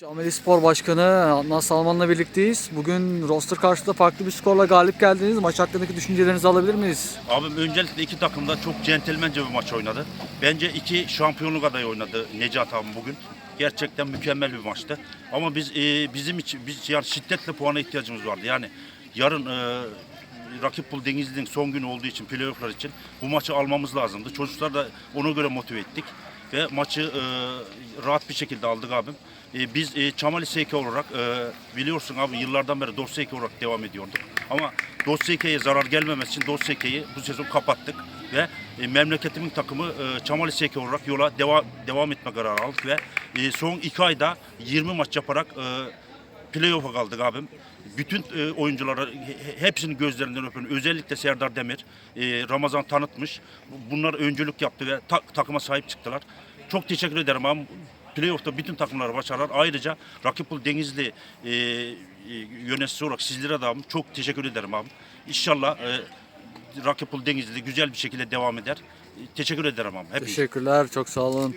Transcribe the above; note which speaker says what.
Speaker 1: Cameli Spor Başkanı Adnan Salman'la birlikteyiz. Bugün roster karşısında farklı bir skorla galip geldiniz. Maç hakkındaki düşüncelerinizi alabilir miyiz?
Speaker 2: Abim öncelikle iki takım da çok centilmence bir maç oynadı. Bence iki şampiyonluk adayı oynadı Necat abim bugün. Gerçekten mükemmel bir maçtı. Ama biz e, bizim için biz yani şiddetle puana ihtiyacımız vardı. Yani yarın e, rakip Bul Denizli'nin son günü olduğu için playofflar için bu maçı almamız lazımdı. Çocuklar da ona göre motive ettik ve maçı e, rahat bir şekilde aldık abim. E, biz e, Çamali Seyke olarak e, biliyorsun abi yıllardan beri Dost olarak devam ediyorduk. Ama Dost zarar gelmemesi için Dost bu sezon kapattık ve e, memleketimin takımı e, Çamali Seyke olarak yola devam devam etme kararı aldık ve e, son iki ayda 20 maç yaparak e, playoff'a kaldık abim. Bütün e, oyunculara he- he- hepsinin gözlerinden öpüyorum. Özellikle Serdar Demir, e, Ramazan tanıtmış. Bunlar öncülük yaptı ve ta- takıma sahip çıktılar. Çok teşekkür ederim abi. Playoff'ta bütün takımlara başarılar. Ayrıca Rakip Bul Denizli e, e, yöneticisi olarak sizlere de abim çok teşekkür ederim abi. İnşallah e, Rakip Bul Denizli güzel bir şekilde devam eder. E, Teşekkür ederim abi. Hepinize.
Speaker 1: Teşekkürler, çok sağ olun.